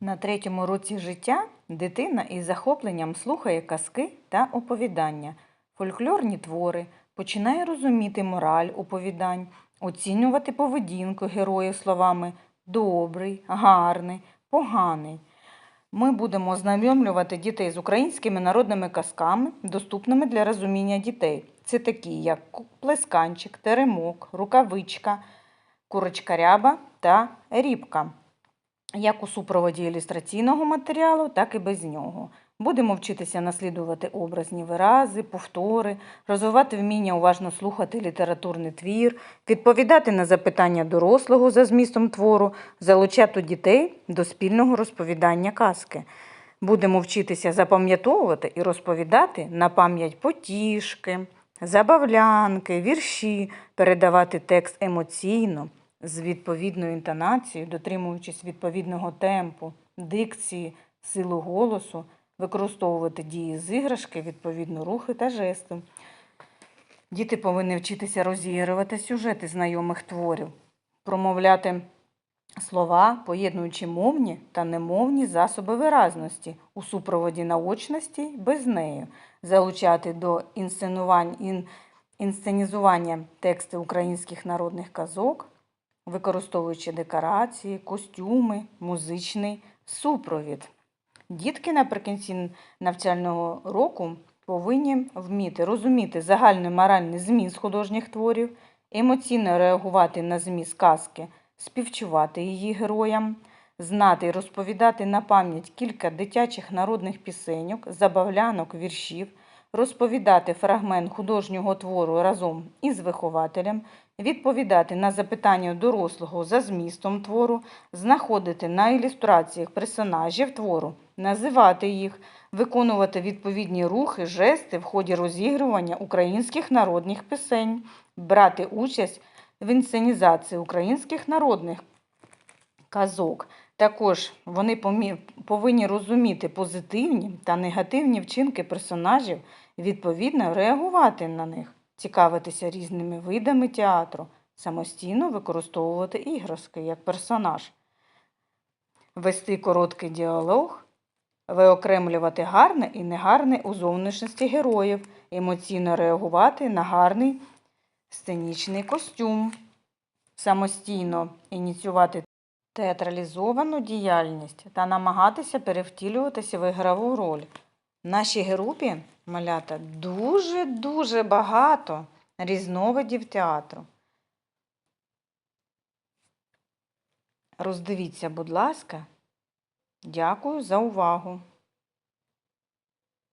На третьому році життя дитина із захопленням слухає казки та оповідання, фольклорні твори, починає розуміти мораль оповідань, оцінювати поведінку героїв словами добрий, гарний, поганий. Ми будемо ознайомлювати дітей з українськими народними казками, доступними для розуміння дітей. Це такі, як плесканчик, теремок, рукавичка, курочка ряба та рібка як у супроводі ілюстраційного матеріалу, так і без нього. Будемо вчитися наслідувати образні вирази, повтори, розвивати вміння уважно слухати літературний твір, відповідати на запитання дорослого за змістом твору, залучати дітей до спільного розповідання казки. Будемо вчитися запам'ятовувати і розповідати на пам'ять потішки, забавлянки, вірші, передавати текст емоційно, з відповідною інтонацією, дотримуючись відповідного темпу, дикції, силу голосу, використовувати дії з іграшки, відповідно рухи та жести. Діти повинні вчитися розігрувати сюжети знайомих творів, промовляти слова, поєднуючи мовні та немовні засоби виразності у супроводі наочності без неї, залучати до інсценувань, ін, інсценізування тексти українських народних казок, використовуючи декорації, костюми, музичний супровід. Дітки наприкінці навчального року повинні вміти розуміти загальний моральний зміст художніх творів, емоційно реагувати на зміст казки, співчувати її героям, знати і розповідати на пам'ять кілька дитячих народних пісеньок, забавлянок, віршів, розповідати фрагмент художнього твору разом із вихователем, відповідати на запитання дорослого за змістом твору, знаходити на ілюстраціях персонажів твору, називати їх, виконувати відповідні рухи, жести в ході розігрування українських народних пісень, брати участь в інсценізації українських народних казок. Також вони повинні розуміти позитивні та негативні вчинки персонажів, відповідно реагувати на них, цікавитися різними видами театру, самостійно використовувати іграшки як персонаж, вести короткий діалог, виокремлювати гарне і негарне у зовнішності героїв, емоційно реагувати на гарний сценічний костюм, самостійно ініціювати театралізовану діяльність та намагатися перевтілюватися в ігрову роль. Нашій групі малята дуже-дуже багато різновидів театру. Роздивіться, будь ласка. Дякую за увагу.